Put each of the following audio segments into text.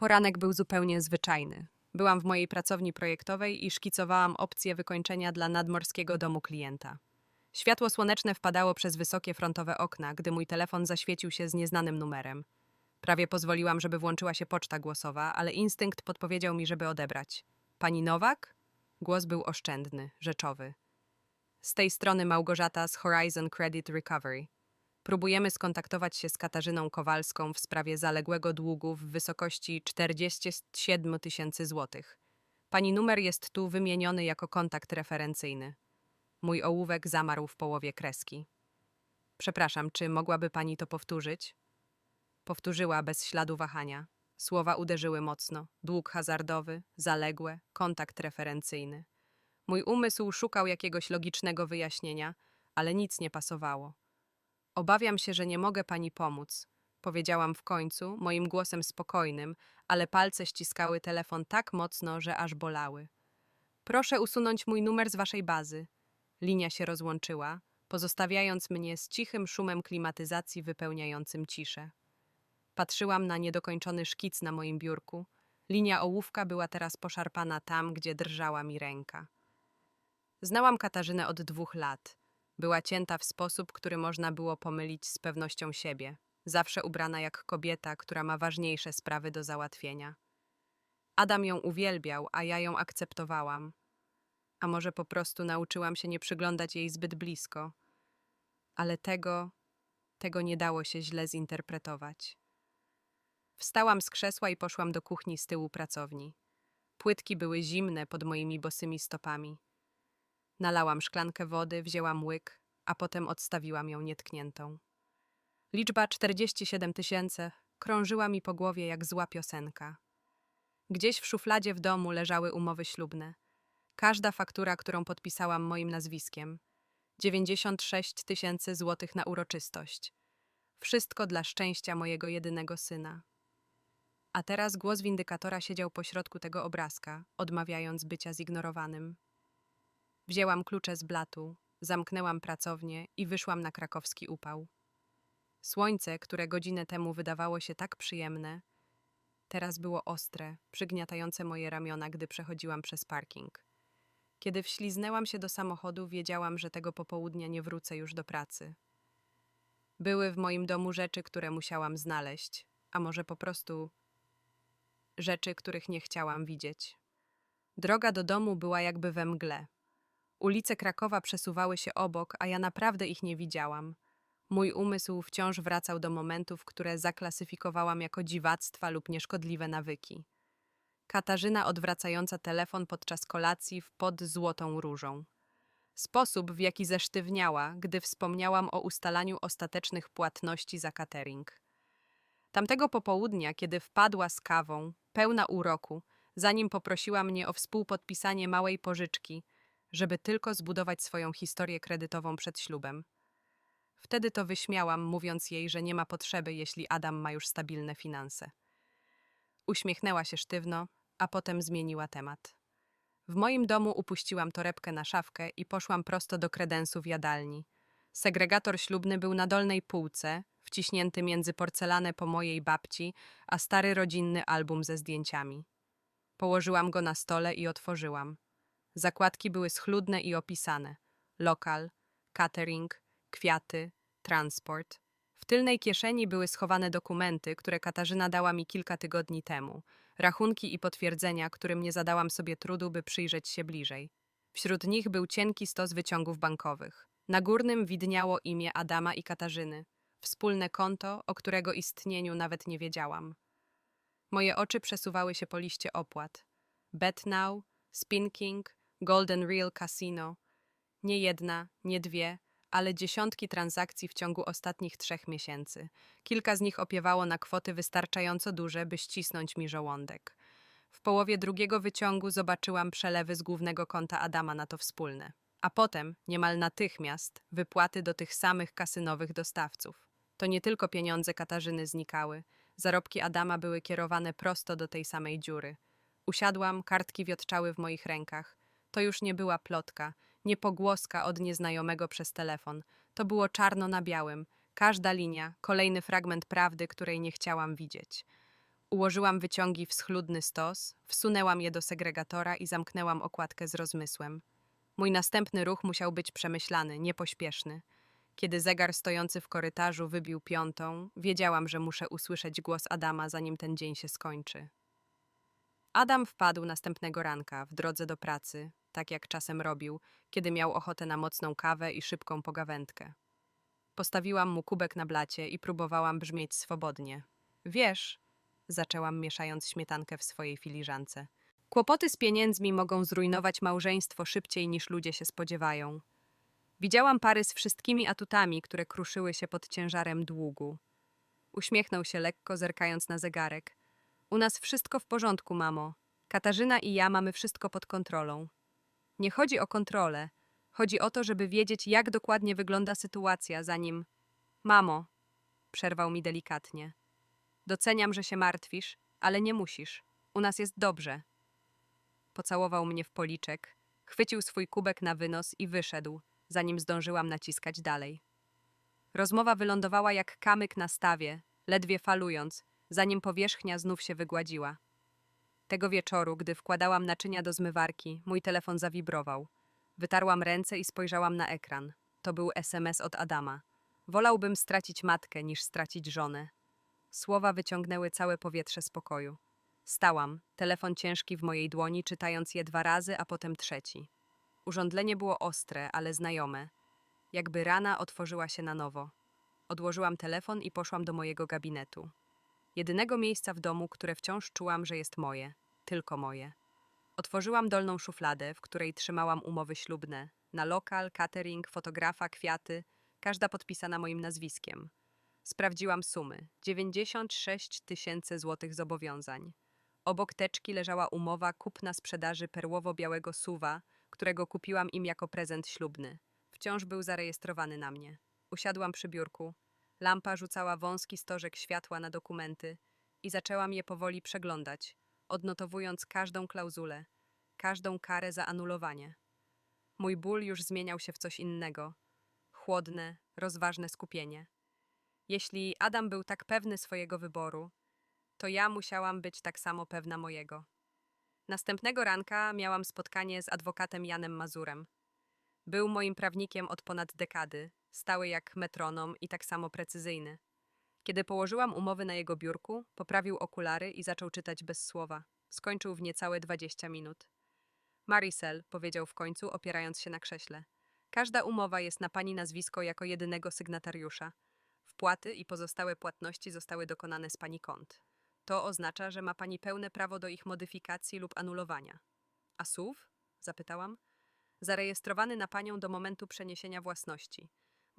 Poranek był zupełnie zwyczajny. Byłam w mojej pracowni projektowej i szkicowałam opcję wykończenia dla nadmorskiego domu klienta. Światło słoneczne wpadało przez wysokie frontowe okna, gdy mój telefon zaświecił się z nieznanym numerem. Prawie pozwoliłam, żeby włączyła się poczta głosowa, ale instynkt podpowiedział mi, żeby odebrać. Pani Nowak? Głos był oszczędny, rzeczowy. Z tej strony Małgorzata z Horizon Credit Recovery. Próbujemy skontaktować się z Katarzyną Kowalską w sprawie zaległego długu w wysokości 47 tysięcy złotych. Pani numer jest tu wymieniony jako kontakt referencyjny. Mój ołówek zamarł w połowie kreski. Przepraszam, czy mogłaby pani to powtórzyć? Powtórzyła bez śladu wahania. Słowa uderzyły mocno. Dług hazardowy, zaległe, kontakt referencyjny. Mój umysł szukał jakiegoś logicznego wyjaśnienia, ale nic nie pasowało. Obawiam się, że nie mogę pani pomóc, powiedziałam w końcu, moim głosem spokojnym, ale palce ściskały telefon tak mocno, że aż bolały. Proszę usunąć mój numer z waszej bazy. Linia się rozłączyła, pozostawiając mnie z cichym szumem klimatyzacji wypełniającym ciszę. Patrzyłam na niedokończony szkic na moim biurku. Linia ołówka była teraz poszarpana tam, gdzie drżała mi ręka. Znałam Katarzynę od dwóch lat. Była cięta w sposób, który można było pomylić z pewnością siebie. Zawsze ubrana jak kobieta, która ma ważniejsze sprawy do załatwienia. Adam ją uwielbiał, a ja ją akceptowałam. A może po prostu nauczyłam się nie przyglądać jej zbyt blisko. Ale tego, tego nie dało się źle zinterpretować. Wstałam z krzesła i poszłam do kuchni z tyłu pracowni. Płytki były zimne pod moimi bosymi stopami. Nalałam szklankę wody, wzięłam łyk, a potem odstawiłam ją nietkniętą. Liczba 47 tysięcy krążyła mi po głowie jak zła piosenka. Gdzieś w szufladzie w domu leżały umowy ślubne. Każda faktura, którą podpisałam moim nazwiskiem. 96 tysięcy złotych na uroczystość. Wszystko dla szczęścia mojego jedynego syna. A teraz głos windykatora siedział pośrodku tego obrazka, odmawiając bycia zignorowanym. Wzięłam klucze z blatu, zamknęłam pracownię i wyszłam na krakowski upał. Słońce, które godzinę temu wydawało się tak przyjemne, teraz było ostre, przygniatające moje ramiona, gdy przechodziłam przez parking. Kiedy wśliznęłam się do samochodu, wiedziałam, że tego popołudnia nie wrócę już do pracy. Były w moim domu rzeczy, które musiałam znaleźć, a może po prostu rzeczy, których nie chciałam widzieć. Droga do domu była jakby we mgle. Ulice Krakowa przesuwały się obok, a ja naprawdę ich nie widziałam. Mój umysł wciąż wracał do momentów, które zaklasyfikowałam jako dziwactwa lub nieszkodliwe nawyki. Katarzyna odwracająca telefon podczas kolacji w pod złotą różą. Sposób, w jaki zesztywniała, gdy wspomniałam o ustalaniu ostatecznych płatności za catering. Tamtego popołudnia, kiedy wpadła z kawą, pełna uroku, zanim poprosiła mnie o współpodpisanie małej pożyczki, żeby tylko zbudować swoją historię kredytową przed ślubem. Wtedy to wyśmiałam, mówiąc jej, że nie ma potrzeby, jeśli Adam ma już stabilne finanse. Uśmiechnęła się sztywno, a potem zmieniła temat. W moim domu upuściłam torebkę na szafkę i poszłam prosto do kredensu w jadalni. Segregator ślubny był na dolnej półce, wciśnięty między porcelanę po mojej babci, a stary rodzinny album ze zdjęciami. Położyłam go na stole i otworzyłam. Zakładki były schludne i opisane. Lokal, catering, kwiaty, transport. W tylnej kieszeni były schowane dokumenty, które Katarzyna dała mi kilka tygodni temu. Rachunki i potwierdzenia, którym nie zadałam sobie trudu, by przyjrzeć się bliżej. Wśród nich był cienki stos wyciągów bankowych. Na górnym widniało imię Adama i Katarzyny. Wspólne konto, o którego istnieniu nawet nie wiedziałam. Moje oczy przesuwały się po liście opłat. BetNow, Spinking, Golden Reel Casino. Nie jedna, nie dwie, ale dziesiątki transakcji w ciągu ostatnich trzech miesięcy. Kilka z nich opiewało na kwoty wystarczająco duże, by ścisnąć mi żołądek. W połowie drugiego wyciągu zobaczyłam przelewy z głównego konta Adama na to wspólne. A potem, niemal natychmiast, wypłaty do tych samych kasynowych dostawców. To nie tylko pieniądze Katarzyny znikały. Zarobki Adama były kierowane prosto do tej samej dziury. Usiadłam, kartki wiotczały w moich rękach. To już nie była plotka, nie pogłoska od nieznajomego przez telefon. To było czarno na białym. Każda linia, kolejny fragment prawdy, której nie chciałam widzieć. Ułożyłam wyciągi w schludny stos, wsunęłam je do segregatora i zamknęłam okładkę z rozmysłem. Mój następny ruch musiał być przemyślany, niepośpieszny. Kiedy zegar stojący w korytarzu wybił piątą, wiedziałam, że muszę usłyszeć głos Adama, zanim ten dzień się skończy. Adam wpadł następnego ranka w drodze do pracy, tak jak czasem robił, kiedy miał ochotę na mocną kawę i szybką pogawędkę. Postawiłam mu kubek na blacie i próbowałam brzmieć swobodnie. Wiesz, zaczęłam mieszając śmietankę w swojej filiżance. Kłopoty z pieniędzmi mogą zrujnować małżeństwo szybciej niż ludzie się spodziewają. Widziałam pary z wszystkimi atutami, które kruszyły się pod ciężarem długu. Uśmiechnął się lekko, zerkając na zegarek. U nas wszystko w porządku, mamo. Katarzyna i ja mamy wszystko pod kontrolą. Nie chodzi o kontrolę. Chodzi o to, żeby wiedzieć, jak dokładnie wygląda sytuacja, zanim. Mamo, przerwał mi delikatnie. Doceniam, że się martwisz, ale nie musisz. U nas jest dobrze. Pocałował mnie w policzek, chwycił swój kubek na wynos i wyszedł, zanim zdążyłam naciskać dalej. Rozmowa wylądowała jak kamyk na stawie, ledwie falując, zanim powierzchnia znów się wygładziła. Tego wieczoru, gdy wkładałam naczynia do zmywarki, mój telefon zawibrował. Wytarłam ręce i spojrzałam na ekran. To był SMS od Adama. Wolałbym stracić matkę niż stracić żonę. Słowa wyciągnęły całe powietrze z pokoju. Stałam, telefon ciężki w mojej dłoni, czytając je dwa razy, a potem trzeci. Urządlenie było ostre, ale znajome. Jakby rana otworzyła się na nowo. Odłożyłam telefon i poszłam do mojego gabinetu. Jedynego miejsca w domu, które wciąż czułam, że jest moje, tylko moje. Otworzyłam dolną szufladę, w której trzymałam umowy ślubne. Na lokal, catering, fotografa, kwiaty, każda podpisana moim nazwiskiem. Sprawdziłam sumy. 96 tysięcy złotych zobowiązań. Obok teczki leżała umowa kupna sprzedaży perłowo-białego suwa, którego kupiłam im jako prezent ślubny. Wciąż był zarejestrowany na mnie. Usiadłam przy biurku. Lampa rzucała wąski stożek światła na dokumenty i zaczęłam je powoli przeglądać, odnotowując każdą klauzulę, każdą karę za anulowanie. Mój ból już zmieniał się w coś innego. Chłodne, rozważne skupienie. Jeśli Adam był tak pewny swojego wyboru, to ja musiałam być tak samo pewna mojego. Następnego ranka miałam spotkanie z adwokatem Janem Mazurem. Był moim prawnikiem od ponad dekady, stały jak metronom i tak samo precyzyjny. Kiedy położyłam umowy na jego biurku, poprawił okulary i zaczął czytać bez słowa. Skończył w niecałe 20 minut. Maricel, powiedział w końcu, opierając się na krześle. Każda umowa jest na pani nazwisko jako jedynego sygnatariusza. Wpłaty i pozostałe płatności zostały dokonane z pani kont. To oznacza, że ma pani pełne prawo do ich modyfikacji lub anulowania. A SUV? zapytałam. Zarejestrowany na panią do momentu przeniesienia własności.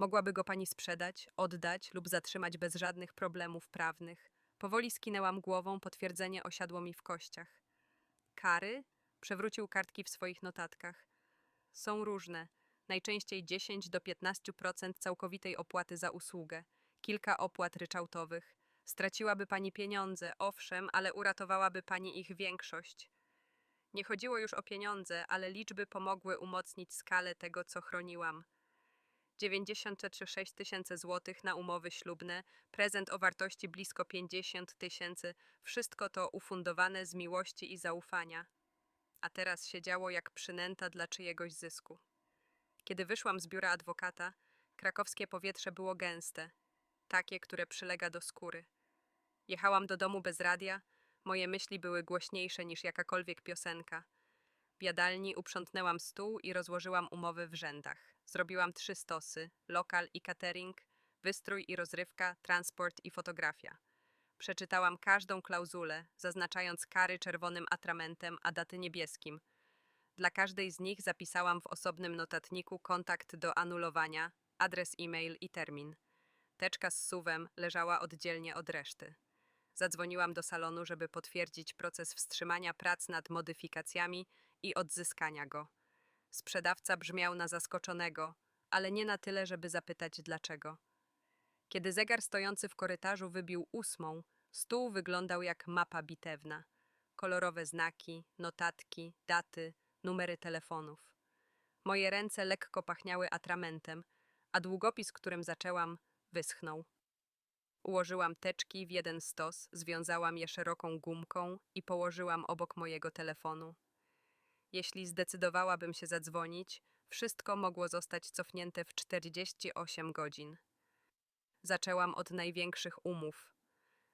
Mogłaby go pani sprzedać, oddać lub zatrzymać bez żadnych problemów prawnych. Powoli skinęłam głową, potwierdzenie osiadło mi w kościach. Kary? Przewrócił kartki w swoich notatkach. Są różne. Najczęściej 10 do 15% całkowitej opłaty za usługę, kilka opłat ryczałtowych. Straciłaby pani pieniądze, owszem, ale uratowałaby pani ich większość. Nie chodziło już o pieniądze, ale liczby pomogły umocnić skalę tego, co chroniłam. 96 tysięcy złotych na umowy ślubne, prezent o wartości blisko 50 tysięcy, wszystko to ufundowane z miłości i zaufania. A teraz siedziało jak przynęta dla czyjegoś zysku. Kiedy wyszłam z biura adwokata, krakowskie powietrze było gęste, takie, które przylega do skóry. Jechałam do domu bez radia, moje myśli były głośniejsze niż jakakolwiek piosenka. W jadalni uprzątnęłam stół i rozłożyłam umowy w rzędach. Zrobiłam trzy stosy: lokal i catering, wystrój i rozrywka, transport i fotografia. Przeczytałam każdą klauzulę, zaznaczając kary czerwonym atramentem, a daty niebieskim. Dla każdej z nich zapisałam w osobnym notatniku kontakt do anulowania, adres e-mail i termin. Teczka z suwem leżała oddzielnie od reszty. Zadzwoniłam do salonu, żeby potwierdzić proces wstrzymania prac nad modyfikacjami i odzyskania go. Sprzedawca brzmiał na zaskoczonego, ale nie na tyle, żeby zapytać dlaczego. Kiedy zegar stojący w korytarzu wybił ósmą, stół wyglądał jak mapa bitewna. Kolorowe znaki, notatki, daty, numery telefonów. Moje ręce lekko pachniały atramentem, a długopis, którym zaczęłam, wyschnął. Ułożyłam teczki w jeden stos, związałam je szeroką gumką i położyłam obok mojego telefonu. Jeśli zdecydowałabym się zadzwonić, wszystko mogło zostać cofnięte w 48 godzin. Zaczęłam od największych umów.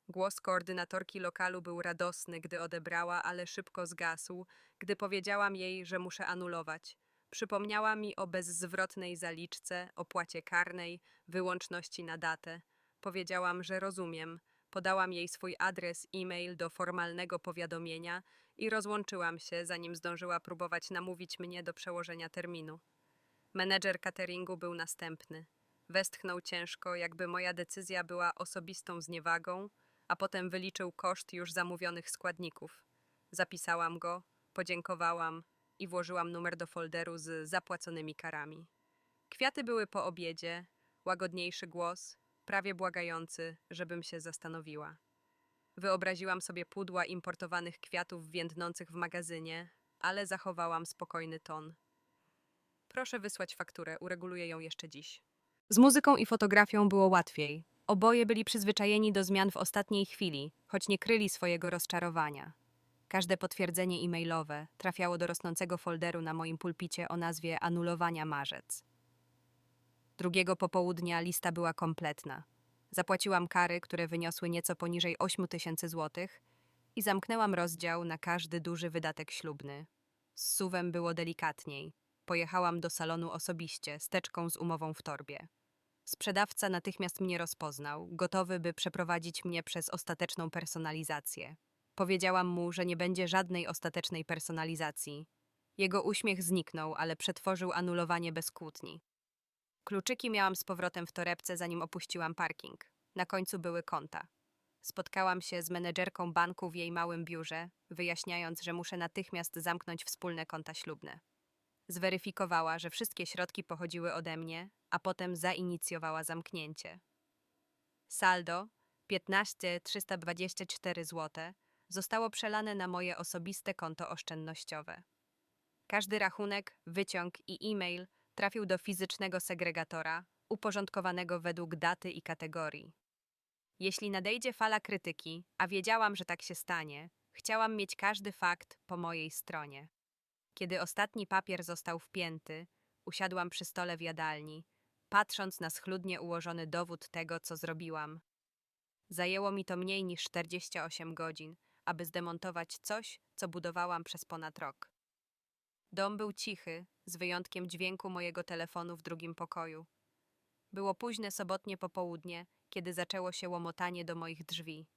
Głos koordynatorki lokalu był radosny, gdy odebrała, ale szybko zgasł, gdy powiedziałam jej, że muszę anulować. Przypomniała mi o bezzwrotnej zaliczce, opłacie karnej, wyłączności na datę. Powiedziałam, że rozumiem. Podałam jej swój adres e-mail do formalnego powiadomienia i rozłączyłam się, zanim zdążyła próbować namówić mnie do przełożenia terminu. Menedżer cateringu był następny. Westchnął ciężko, jakby moja decyzja była osobistą zniewagą, a potem wyliczył koszt już zamówionych składników. Zapisałam go, podziękowałam i włożyłam numer do folderu z zapłaconymi karami. Kwiaty były po obiedzie, łagodniejszy głos, prawie błagający, żebym się zastanowiła. Wyobraziłam sobie pudła importowanych kwiatów więdnących w magazynie, ale zachowałam spokojny ton. Proszę wysłać fakturę, ureguluję ją jeszcze dziś. Z muzyką i fotografią było łatwiej. Oboje byli przyzwyczajeni do zmian w ostatniej chwili, choć nie kryli swojego rozczarowania. Każde potwierdzenie e-mailowe trafiało do rosnącego folderu na moim pulpicie o nazwie Anulowania Marzec. Drugiego popołudnia lista była kompletna. Zapłaciłam kary, które wyniosły nieco poniżej 8 tysięcy złotych i zamknęłam rozdział na każdy duży wydatek ślubny. Z suwem było delikatniej. Pojechałam do salonu osobiście, z teczką z umową w torbie. Sprzedawca natychmiast mnie rozpoznał, gotowy, by przeprowadzić mnie przez ostateczną personalizację. Powiedziałam mu, że nie będzie żadnej ostatecznej personalizacji. Jego uśmiech zniknął, ale przetworzył anulowanie bez kłótni. Kluczyki miałam z powrotem w torebce, zanim opuściłam parking. Na końcu były konta. Spotkałam się z menedżerką banku w jej małym biurze, wyjaśniając, że muszę natychmiast zamknąć wspólne konta ślubne. Zweryfikowała, że wszystkie środki pochodziły ode mnie, a potem zainicjowała zamknięcie. Saldo 15 324 zł zostało przelane na moje osobiste konto oszczędnościowe. Każdy rachunek, wyciąg i e-mail trafił do fizycznego segregatora, uporządkowanego według daty i kategorii. Jeśli nadejdzie fala krytyki, a wiedziałam, że tak się stanie, chciałam mieć każdy fakt po mojej stronie. Kiedy ostatni papier został wpięty, usiadłam przy stole w jadalni, patrząc na schludnie ułożony dowód tego, co zrobiłam. Zajęło mi to mniej niż 48 godzin, aby zdemontować coś, co budowałam przez ponad rok. Dom był cichy, z wyjątkiem dźwięku mojego telefonu w drugim pokoju. Było późne sobotnie popołudnie, kiedy zaczęło się łomotanie do moich drzwi.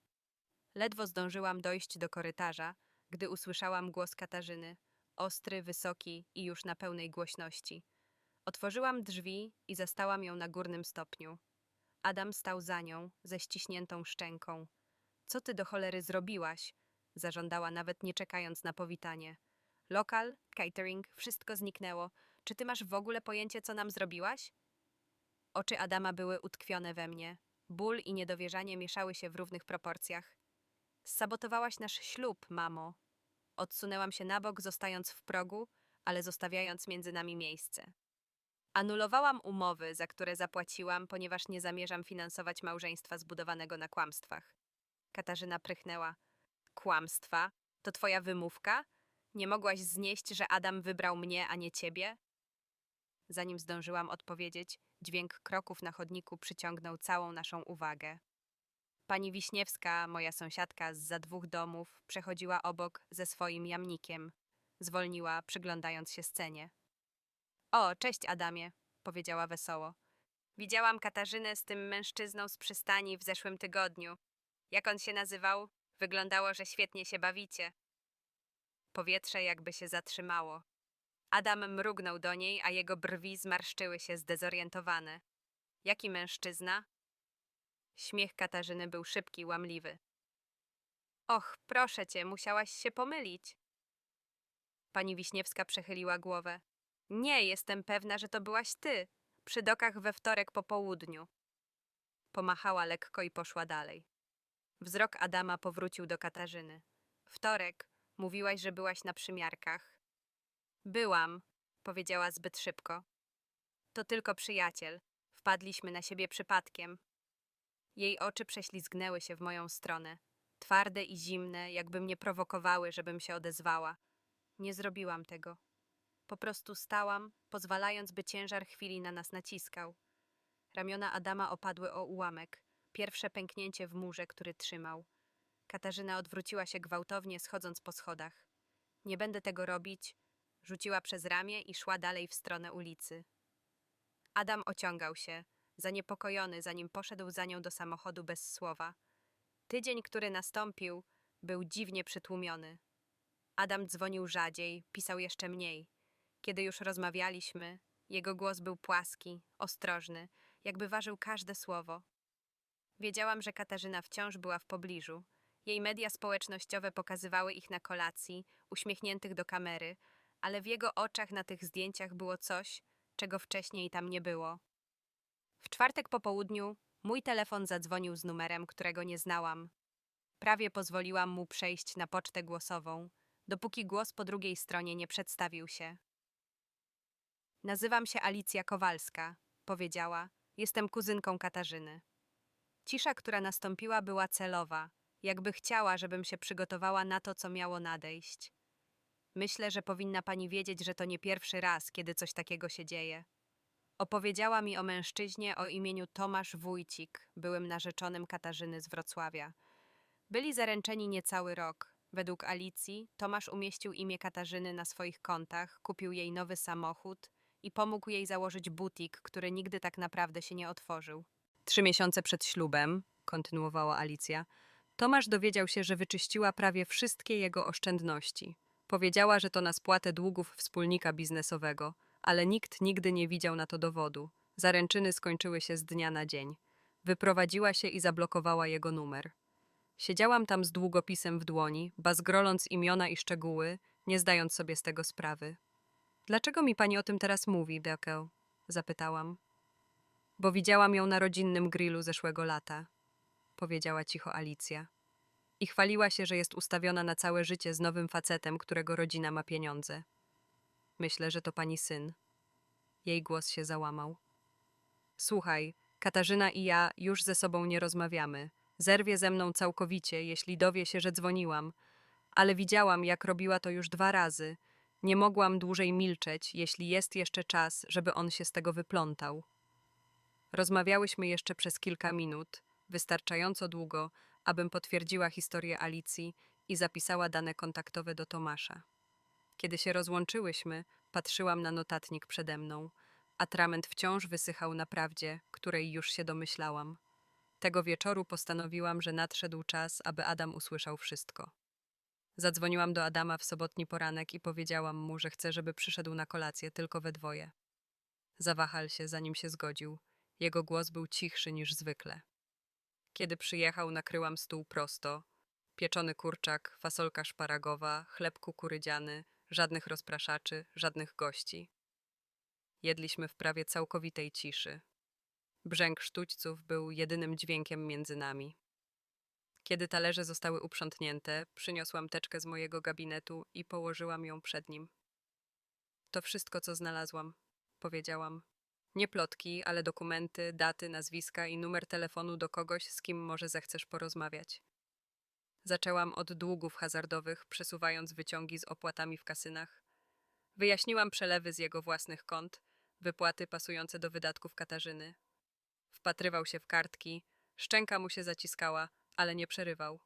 Ledwo zdążyłam dojść do korytarza, gdy usłyszałam głos Katarzyny, ostry, wysoki i już na pełnej głośności. Otworzyłam drzwi i zastałam ją na górnym stopniu. Adam stał za nią, ze ściśniętą szczęką. Co ty do cholery zrobiłaś? Zażądała nawet nie czekając na powitanie. Lokal, catering, wszystko zniknęło. Czy ty masz w ogóle pojęcie, co nam zrobiłaś? Oczy Adama były utkwione we mnie. Ból i niedowierzanie mieszały się w równych proporcjach. Sabotowałaś nasz ślub, mamo. Odsunęłam się na bok, zostając w progu, ale zostawiając między nami miejsce. Anulowałam umowy, za które zapłaciłam, ponieważ nie zamierzam finansować małżeństwa zbudowanego na kłamstwach. Katarzyna prychnęła. Kłamstwa? To twoja wymówka? Nie mogłaś znieść, że Adam wybrał mnie, a nie ciebie? Zanim zdążyłam odpowiedzieć, dźwięk kroków na chodniku przyciągnął całą naszą uwagę. Pani Wiśniewska, moja sąsiadka z za dwóch domów, przechodziła obok ze swoim jamnikiem. Zwolniła, przyglądając się scenie. O, cześć Adamie, powiedziała wesoło. Widziałam Katarzynę z tym mężczyzną z przystani w zeszłym tygodniu. Jak on się nazywał? Wyglądało, że świetnie się bawicie. Powietrze jakby się zatrzymało. Adam mrugnął do niej, a jego brwi zmarszczyły się zdezorientowane. Jaki mężczyzna? Śmiech Katarzyny był szybki, łamliwy. Och, proszę cię, musiałaś się pomylić. Pani Wiśniewska przechyliła głowę. Nie, jestem pewna, że to byłaś ty, przy dokach we wtorek po południu. Pomachała lekko i poszła dalej. Wzrok Adama powrócił do Katarzyny. Wtorek, mówiłaś, że byłaś na przymiarkach. Byłam, powiedziała zbyt szybko. To tylko przyjaciel. Wpadliśmy na siebie przypadkiem. Jej oczy prześlizgnęły się w moją stronę. Twarde i zimne, jakby mnie prowokowały, żebym się odezwała. Nie zrobiłam tego. Po prostu stałam, pozwalając, by ciężar chwili na nas naciskał. Ramiona Adama opadły o ułamek. Pierwsze pęknięcie w murze, który trzymał. Katarzyna odwróciła się gwałtownie, schodząc po schodach. Nie będę tego robić, rzuciła przez ramię i szła dalej w stronę ulicy. Adam ociągał się, zaniepokojony, zanim poszedł za nią do samochodu bez słowa. Tydzień, który nastąpił, był dziwnie przytłumiony. Adam dzwonił rzadziej, pisał jeszcze mniej. Kiedy już rozmawialiśmy, jego głos był płaski, ostrożny, jakby ważył każde słowo. Wiedziałam, że Katarzyna wciąż była w pobliżu. Jej media społecznościowe pokazywały ich na kolacji, uśmiechniętych do kamery, ale w jego oczach na tych zdjęciach było coś, czego wcześniej tam nie było. W czwartek po południu mój telefon zadzwonił z numerem, którego nie znałam. Prawie pozwoliłam mu przejść na pocztę głosową, dopóki głos po drugiej stronie nie przedstawił się. Nazywam się Alicja Kowalska, powiedziała. Jestem kuzynką Katarzyny. Cisza, która nastąpiła, była celowa, jakby chciała, żebym się przygotowała na to, co miało nadejść. Myślę, że powinna pani wiedzieć, że to nie pierwszy raz, kiedy coś takiego się dzieje. Opowiedziała mi o mężczyźnie o imieniu Tomasz Wójcik, byłym narzeczonym Katarzyny z Wrocławia. Byli zaręczeni niecały rok. Według Alicji, Tomasz umieścił imię Katarzyny na swoich kontach, kupił jej nowy samochód i pomógł jej założyć butik, który nigdy tak naprawdę się nie otworzył. Trzy miesiące przed ślubem, kontynuowała Alicja, Tomasz dowiedział się, że wyczyściła prawie wszystkie jego oszczędności. Powiedziała, że to na spłatę długów wspólnika biznesowego, ale nikt nigdy nie widział na to dowodu. Zaręczyny skończyły się z dnia na dzień. Wyprowadziła się i zablokowała jego numer. Siedziałam tam z długopisem w dłoni, bazgroląc imiona i szczegóły, nie zdając sobie z tego sprawy. Dlaczego mi pani o tym teraz mówi, Dekel? zapytałam. Bo widziałam ją na rodzinnym grillu zeszłego lata, powiedziała cicho Alicja. I chwaliła się, że jest ustawiona na całe życie z nowym facetem, którego rodzina ma pieniądze. Myślę, że to pani syn. Jej głos się załamał. Słuchaj, Katarzyna i ja już ze sobą nie rozmawiamy. Zerwie ze mną całkowicie, jeśli dowie się, że dzwoniłam, ale widziałam, jak robiła to już dwa razy. Nie mogłam dłużej milczeć, jeśli jest jeszcze czas, żeby on się z tego wyplątał. Rozmawiałyśmy jeszcze przez kilka minut, wystarczająco długo, abym potwierdziła historię Alicji i zapisała dane kontaktowe do Tomasza. Kiedy się rozłączyłyśmy, patrzyłam na notatnik przede mną. Atrament wciąż wysychał na prawdzie, której już się domyślałam. Tego wieczoru postanowiłam, że nadszedł czas, aby Adam usłyszał wszystko. Zadzwoniłam do Adama w sobotni poranek i powiedziałam mu, że chcę, żeby przyszedł na kolację tylko we dwoje. Zawahał się, zanim się zgodził. Jego głos był cichszy niż zwykle. Kiedy przyjechał, nakryłam stół prosto. Pieczony kurczak, fasolka szparagowa, chleb kukurydziany, żadnych rozpraszaczy, żadnych gości. Jedliśmy w prawie całkowitej ciszy. Brzęk sztućców był jedynym dźwiękiem między nami. Kiedy talerze zostały uprzątnięte, przyniosłam teczkę z mojego gabinetu i położyłam ją przed nim. To wszystko, co znalazłam, powiedziałam. Nie plotki, ale dokumenty, daty, nazwiska i numer telefonu do kogoś, z kim może zechcesz porozmawiać. Zaczęłam od długów hazardowych, przesuwając wyciągi z opłatami w kasynach. Wyjaśniłam przelewy z jego własnych kont, wypłaty pasujące do wydatków Katarzyny. Wpatrywał się w kartki, szczęka mu się zaciskała, ale nie przerywał.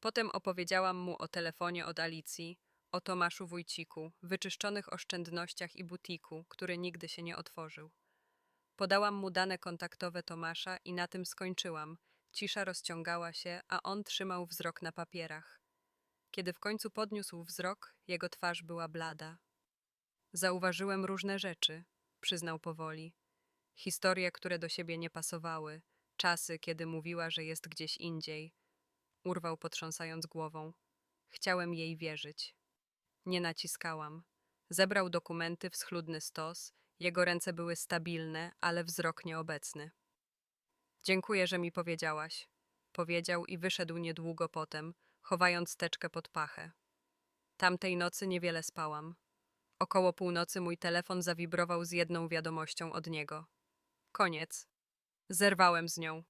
Potem opowiedziałam mu o telefonie od Alicji, o Tomaszu Wójciku, wyczyszczonych oszczędnościach i butiku, który nigdy się nie otworzył. Podałam mu dane kontaktowe Tomasza i na tym skończyłam. Cisza rozciągała się, a on trzymał wzrok na papierach. Kiedy w końcu podniósł wzrok, jego twarz była blada. Zauważyłem różne rzeczy, przyznał powoli. Historie, które do siebie nie pasowały, czasy, kiedy mówiła, że jest gdzieś indziej. Urwał potrząsając głową. Chciałem jej wierzyć. Nie naciskałam. Zebrał dokumenty w schludny stos, jego ręce były stabilne, ale wzrok nieobecny. Dziękuję, że mi powiedziałaś. Powiedział i wyszedł niedługo potem, chowając teczkę pod pachę. Tamtej nocy niewiele spałam. Około północy mój telefon zawibrował z jedną wiadomością od niego. Koniec. Zerwałem z nią.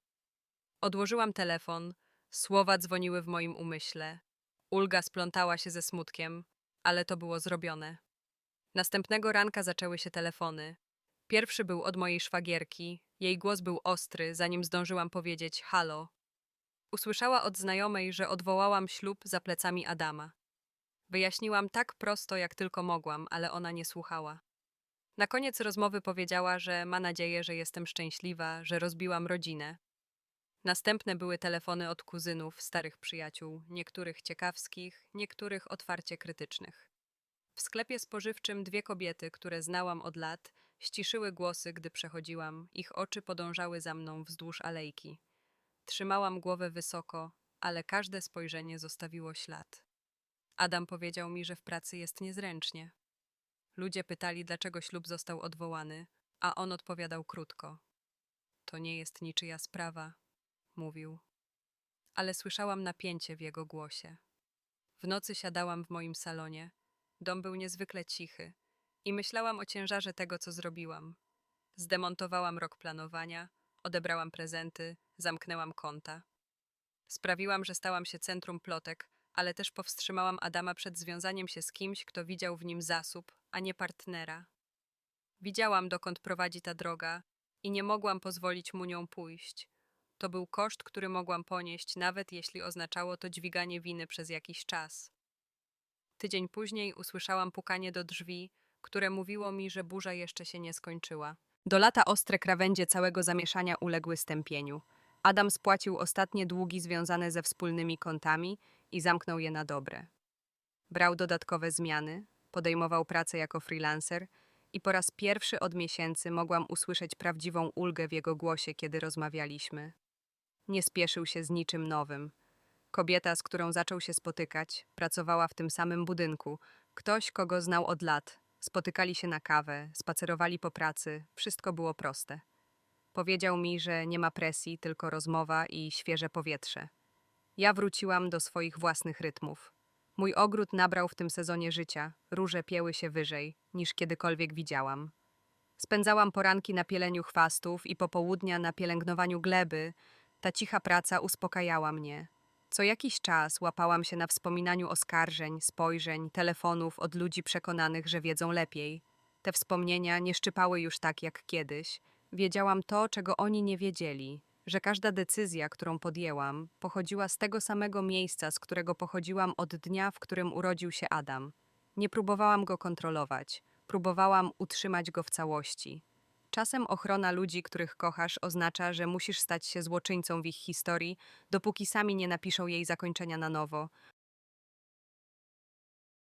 Odłożyłam telefon, słowa dzwoniły w moim umyśle. Ulga splątała się ze smutkiem, ale to było zrobione. Następnego ranka zaczęły się telefony. Pierwszy był od mojej szwagierki. Jej głos był ostry, zanim zdążyłam powiedzieć halo. Usłyszała od znajomej, że odwołałam ślub za plecami Adama. Wyjaśniłam tak prosto, jak tylko mogłam, ale ona nie słuchała. Na koniec rozmowy powiedziała, że ma nadzieję, że jestem szczęśliwa, że rozbiłam rodzinę. Następne były telefony od kuzynów, starych przyjaciół, niektórych ciekawskich, niektórych otwarcie krytycznych. W sklepie spożywczym dwie kobiety, które znałam od lat, ściszyły głosy, gdy przechodziłam, ich oczy podążały za mną wzdłuż alejki. Trzymałam głowę wysoko, ale każde spojrzenie zostawiło ślad. Adam powiedział mi, że w pracy jest niezręcznie. Ludzie pytali, dlaczego ślub został odwołany, a on odpowiadał krótko. To nie jest niczyja sprawa, mówił. Ale słyszałam napięcie w jego głosie. W nocy siadałam w moim salonie. Dom był niezwykle cichy i myślałam o ciężarze tego, co zrobiłam. Zdemontowałam rok planowania, odebrałam prezenty, zamknęłam konta. Sprawiłam, że stałam się centrum plotek, ale też powstrzymałam Adama przed związaniem się z kimś, kto widział w nim zasób, a nie partnera. Widziałam, dokąd prowadzi ta droga i nie mogłam pozwolić mu nią pójść. To był koszt, który mogłam ponieść, nawet jeśli oznaczało to dźwiganie winy przez jakiś czas. Tydzień później usłyszałam pukanie do drzwi, które mówiło mi, że burza jeszcze się nie skończyła. Do lata ostre krawędzie całego zamieszania uległy stępieniu. Adam spłacił ostatnie długi związane ze wspólnymi kontami i zamknął je na dobre. Brał dodatkowe zmiany, podejmował pracę jako freelancer i po raz pierwszy od miesięcy mogłam usłyszeć prawdziwą ulgę w jego głosie, kiedy rozmawialiśmy. Nie spieszył się z niczym nowym. Kobieta, z którą zaczął się spotykać, pracowała w tym samym budynku. Ktoś, kogo znał od lat. Spotykali się na kawę, spacerowali po pracy, wszystko było proste. Powiedział mi, że nie ma presji, tylko rozmowa i świeże powietrze. Ja wróciłam do swoich własnych rytmów. Mój ogród nabrał w tym sezonie życia, róże pieły się wyżej, niż kiedykolwiek widziałam. Spędzałam poranki na pieleniu chwastów i popołudnia na pielęgnowaniu gleby. Ta cicha praca uspokajała mnie. Co jakiś czas łapałam się na wspominaniu oskarżeń, spojrzeń, telefonów od ludzi przekonanych, że wiedzą lepiej. Te wspomnienia nie szczypały już tak jak kiedyś. Wiedziałam to, czego oni nie wiedzieli, że każda decyzja, którą podjęłam, pochodziła z tego samego miejsca, z którego pochodziłam od dnia, w którym urodził się Adam. Nie próbowałam go kontrolować, próbowałam utrzymać go w całości. Czasem ochrona ludzi, których kochasz, oznacza, że musisz stać się złoczyńcą w ich historii, dopóki sami nie napiszą jej zakończenia na nowo,